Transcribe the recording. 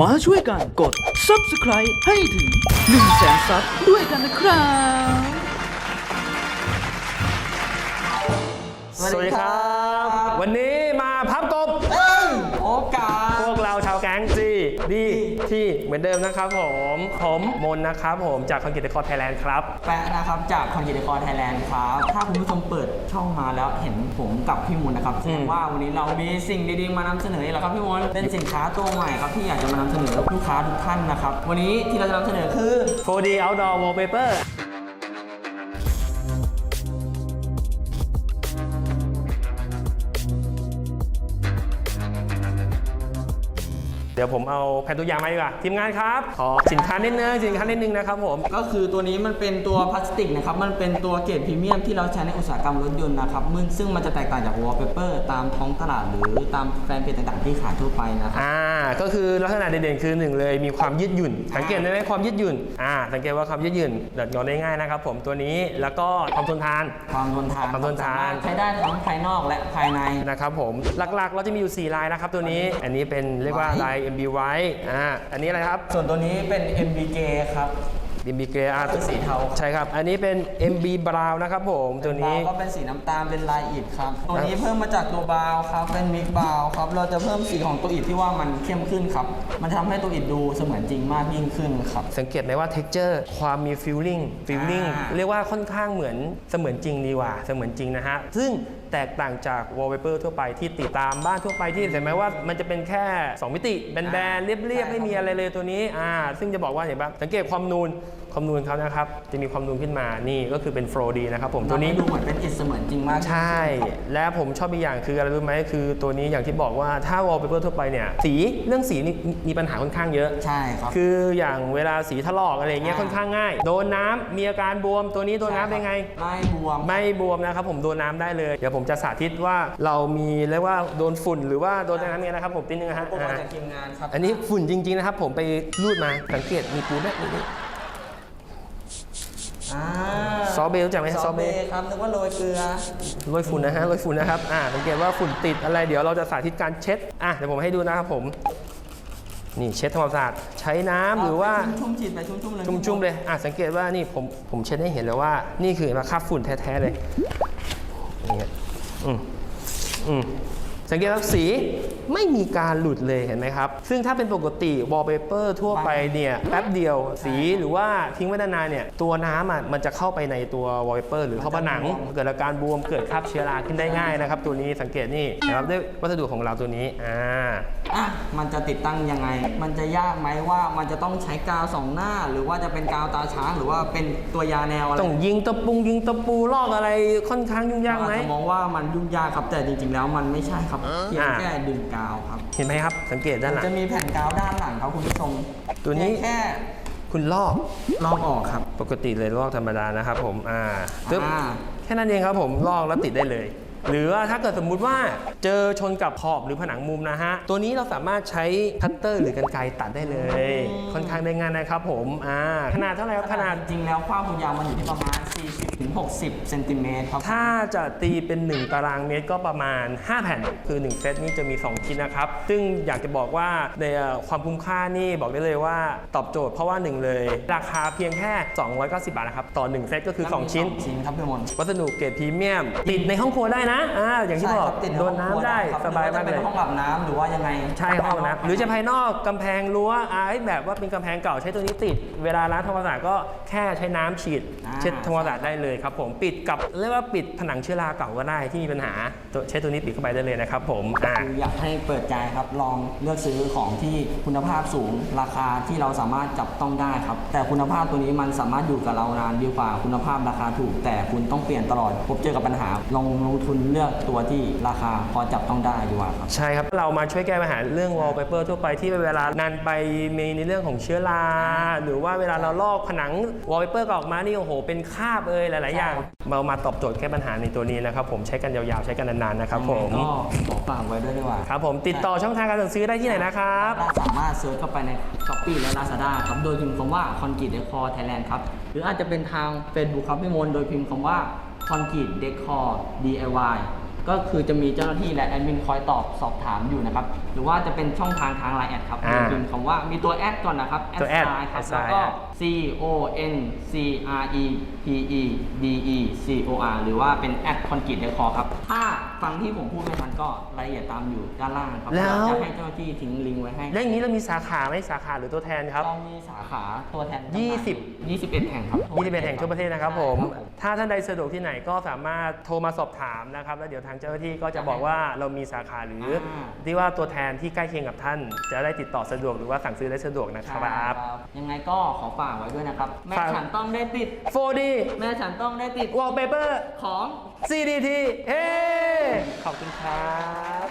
มาช่วยกันกด Subscribe ให้ถึง1 0 0 0 0แสนซับด้วยกันนะครับ สวัสดีครับ มือนเดิมนะครับผม ผมมนนะครับผมจากคอนกรีตคอร์ไทยแลนด์ครับ แปะนะครับจากคอนกิตคอร์ไทยแลนด์ครับ ถ้าคุณผู้ชมเปิดช่องมาแล้วเห็นผมกับพี่มูลนะครับแสดงว่าวันนี้เรามีสิ่งดีๆมานำเสนออีกแล้วครับพี่มูลเป็นสินค้าตัวใหม่ครับที่อยากจะมานำเสนอลูกค้าทุกท่านนะครับ วันนี้ที่เราจะนำเสนอคือ 4D Outdoor Wallpaper เดี๋ยวผมเอาแผ่นตัวอย่างมาดีกว่าทีมงานครับขอสินค้านิดนึงสินค้านิดนึงนะครับผม ก็คือตัวนี้มันเป็นตัวพลาสติกนะครับ มันเป็นตัวเกรดพรีเมียมที่เราใช้ในอุตสาหกรรมรถยนต์นะครับมึงซึ่งมันจะแตกต่างจากวอลเปเปอร์ตามท้องตลาดหรือตามแฟนเพจต่างๆที่ขายทั่วไปนะครับอ่าก็คือลักษณะเด่นๆคือหนึ่งเลยมีความยืดหยุ่น สังเกตได้ไหมความยืดหยุ่นอ่าสังเกตว่าความยืดหยุ่นเดิดงอนได้ง่ายนะครับผมตัวนี้แล้วก็ความทนทาน ความทนทานความทนทานสมรถใช้ได้ทั้งภายนอกและภายในนะครับผมหลักๆ เราจะมีอยู่ 4 ลายนะครับตัวนี้อันนี้เป็นเรียกว่าลาย MB White อ่าอันนี้อะไรครับส่วนตัวนี้เป็น MBK ครับ MB Grey อ่าเป็นสีเทา ใช่ครับ อันนี้เป็น MB Brown นะครับผมตัวนี้ บาวก็เป็นสีน้ำตาลเป็นลายอิฐครับ ตัวนี้เพิ่มมาจากตัวบาวครับ เป็นมิกบาวครับ เราจะเพิ่มสีของตัวอิฐที่ว่ามันเข้มขึ้นครับ มันทำให้ตัวอิฐดูเสมือนจริงมากยิ่งขึ้นครับ สังเกตไหมว่า texture ความมี feeling feeling อ่า เรียกว่าค่อนข้างเหมือนเสมือนจริงดีกว่าเสมือนจริงนะฮะ ซึ่ง แตกต่างจาก wallpaper ทั่วไปที่ติดตามบ้านทั่วไปที่เห็นไหมว่ามันจะเป็นแค่ 2 มิติแบนๆเรียบๆ ไม่มีอะไรเลยตัวนี้อ่าซึ่งจะบอกว่าเห็นปะสังเกตความนูนความนูนเขานะครับจะมีความนูนขึ้นมานี่ก็คือเป็น flow ดีนะครับผมตัวนี้ทำให้ดูเหมือนเป็นอิฐเสมือนจริงมาก ใช่ และผมชอบอีกอย่างคืออะไรรู้ไหมคือตัวนี้อย่างที่บอกว่าถ้า wallpaper ทั่วไปเนี่ยสีเรื่องสีนี่มีปัญหาค่อนข้างเยอะ ใช่ครับ คืออย่างเวลาสีถลอกอะไรเงี้ยอ่าค่อนข้างง่าย โดนน้ำมีอาการบวมตัวนี้โดนน้ำเป็นไง ไม่บวม ไม่บวมนะครับผมโดนน้ำได้เลยเดี๋ยวผมจะสาธิตว่าเรามีเรียกว่าโดนฝุ่นหรือว่าโดนน้ำเนี่ยนะครับผมติดนึงนะฮะโปรโมทอ่าจากทีมงานครับอันนี้ฝุ่นจริงๆนะครับผมไปรูดมาสังเกตมีปูนไหมนี่อ่าซอเบลรู้จักไหมฮะซซออเบเบครับนึกว่าโรยเกลือโรยฝุ่นนะฮะโรยฝุ่นนะครับอ่าสังเกตว่าฝุ่นติดอะไรเดี๋ยวเราจะสาธิตการเช็ดอะเดี๋ยวผมให้ดูนะครับผมนี่เช็ดทำความสะอาดใช้น้ำหรือว่าชุ่มๆฉีดไปชุ่มๆเลยชุ่มๆเลยอะสังเกตว่านี่ผมผมเช็ดให้เห็นเลยว่า นี่คือมาคราบฝุ่นแท้ๆเลยนี่ ฮะอืมอืม สังเกตว่าสีไม่มีการหลุดเลยเห็นไหมครับ ซึ่งถ้าเป็นปกติวอลเปเปอร์ทั่วไปเนี่ยแป๊บเดียวสีหรือว่าทิ้งไว้นานๆเนี่ยตัวน้ำอะมันจะเข้าไปในตัววอลเปเปอร์หรือเข้าผนัง เกิดอาการบวมเกิดคราบเชื้อราขึ้นได้ง่ายนะครับ ตัวนี้สังเกตนี่นะครับด้วยวัสดุของเราตัวนี้อ่าอะมันจะติดตั้งยังไง มันจะยากไหมว่ามันจะต้องใช้กาวสองหน้า หรือว่าจะเป็นกาวตาช้าง หรือว่าเป็นตัวยาแนวอะไรต้องยิงตะปุงยิงตะปูลอกอะไรค่อนข้างยุ่งยากไหมเรอจจะมองว่ามันยุ่งยากครับแต่จริงๆแล้วมันไม่ใช่ครับเพียงอ่าแค่ดึงกาวครับเห็นไหมครับ สังเกตด้านหลังจะมีแผ่นกาวด้านหลังครับคุณผู้ชมตัวนี้เพียงแค่คุณลอกลอกออกครับ ปกติเลยลอกธรรมดานะครับผมอ่าปึ๊บอ่าแค่นั้นเองครับผมลอกแล้วติดได้เลย หรือว่าถ้าเกิดสมมุติว่าเจอชนกับขอบหรือผนังมุมนะฮะ ตัวนี้เราสามารถใช้คัตเตอร์หรือกรรไกรตัดได้เลย ค่อนข้างได้ง่ายนะครับผมอ่าขนาดเท่าไหร่ครับขนาดจริงๆแล้วความยาวมันอยู่ที่ประมาณ 40ถึง60เซนติเมตรครับถ้าจะตีเป็น 1 ตารางเมตรก็ประมาณ 5 แผ่น คือ 1 เซตนี้จะมี 2 ชิ้นนะครับ ซึ่งอยากจะบอกว่าในเอ่อความคุ้มค่านี่บอกได้เลยว่าตอบโจทย์เพราะว่า 1 เลย ราคาเพียงแค่ 290 บาทนะครับ ต่อ 1 เซตก็คือ 2 ชิ้นชิ้นครับพี่มนต์วัสดุเกรดพรีเมียม ติดในห้องครัวได้นะอ่าอย่างที่บอกใช่ครับติโดนน้ำได้ครับสบายหรือว่มากจะเลเป็นยห้องอาบน้ำหรือว่ายังไงใช่ห้องนะหรือจะภายนอกกำแพงรั้วอ่าให้แบบว่าเป็นกำแพงเก่าใช้ตัวนี้ติด เวลาล้างทำความสะอาดก็แค่ใช้น้ำฉีดอ่าเช็ดทำความสะอาดได้เลยครับผมปิดกับเรียกว่าปิดผนังเชื้อราเก่าก็ได้ที่มีปัญหาตัวใช้ตัวนี้ปิดเข้าไปได้เลยนะครับผมอ่า คืออยากให้เปิดใจครับลองเลือกซื้อของที่คุณภาพสูง ราคาที่เราสามารถจับต้องได้ครับ แต่คุณภาพตัวนี้มันสามารถอยู่กับเรานานดีกว่าคุณภาพราคาถูก แต่คุณต้องเปลี่ยนตลอดพบเจอกับปัญหาลองลงทุนเลือกตัวที่ราคาพอจับต้องได้ดีกว่าครับ ใช่ครับ เรามาช่วยแก้ปัญหาเรื่อง wallpaper ทั่วไปที่เวลานานไปมีในเรื่องของเชื้อราหรือว่าเวลาเราลอกผนัง wallpaper ก็ออกมานี่โอ้โหเป็นคราบเอ่ยหลาย ๆ อย่าง เรามาตอบโจทย์แก้ปัญหาในตัวนี้นะครับผมใช้กันยาว ๆ ใช้กันนาน ๆ นะครับผม ก็ขอฝากไว้ด้วยดีกว่าครับผมติดต่อช่องทางการสั่งซื้อได้ที่ไหนนะครับ สามารถเซิร์ชเข้าไปใน s h อ p e e และ Lazada ครับโดยพิมพ์คำว่า Concrete Decor Thailand ครับ หรืออาจจะเป็นทาง Facebook ครับพี่มนต์โดยพิมพ์คำว่า Concrete Decor DIY ก็คือจะมีเจ้าหน้าที่และแอดมินคอยตอบสอบถามอยู่นะครับ หรือว่าจะเป็นช่องทางทางไลน์แอดครับอ่าพิมพ์คำว่ามีตัวแอดก่อนนะครับ ตัวแอด sign ครับแอดแล้วก็ sign C O N C R E P E D E C O R หรือว่าเป็นแอดคอนกรีตเดคอครับ ถ้าฟังที่ผมพูดไม่ทันก็รายละเอียดตามอยู่ด้านล่างครับแล้ว จะให้เจ้าหน้าที่ทิ้งลิงก์ไว้ให้ แล้วอย่างนี้เรามีสาขาไหมสาขาหรือตัวแทนครับ เรามีสาขาตัวแทนจำหน่ายี่สิบ21 แห่งครับ21แห่งทั่วประเทศนะครับผม ใช่ครับถ้าท่านใดสะดวกที่ไหนก็สามารถโทรมาสอบถามนะครับ แล้วเดี๋ยวทางเจ้าหน้าที่ก็จะบอกว่าเรามีสาขาหรืออา ที่ว่าตัวแทนที่ใกล้เคียงกับท่าน จะได้ติดต่อสะดวกหรือว่าสั่งซื้อได้สะดวกนะคใช่รับ ยังไงก็ขอฝากไว้ด้วยนะครับ แม่ฝากฉันต้องได้ติด 4D แม่ฉันต้องได้ติด wallpaper ของ CDT เฮ้ขอบคุณครับ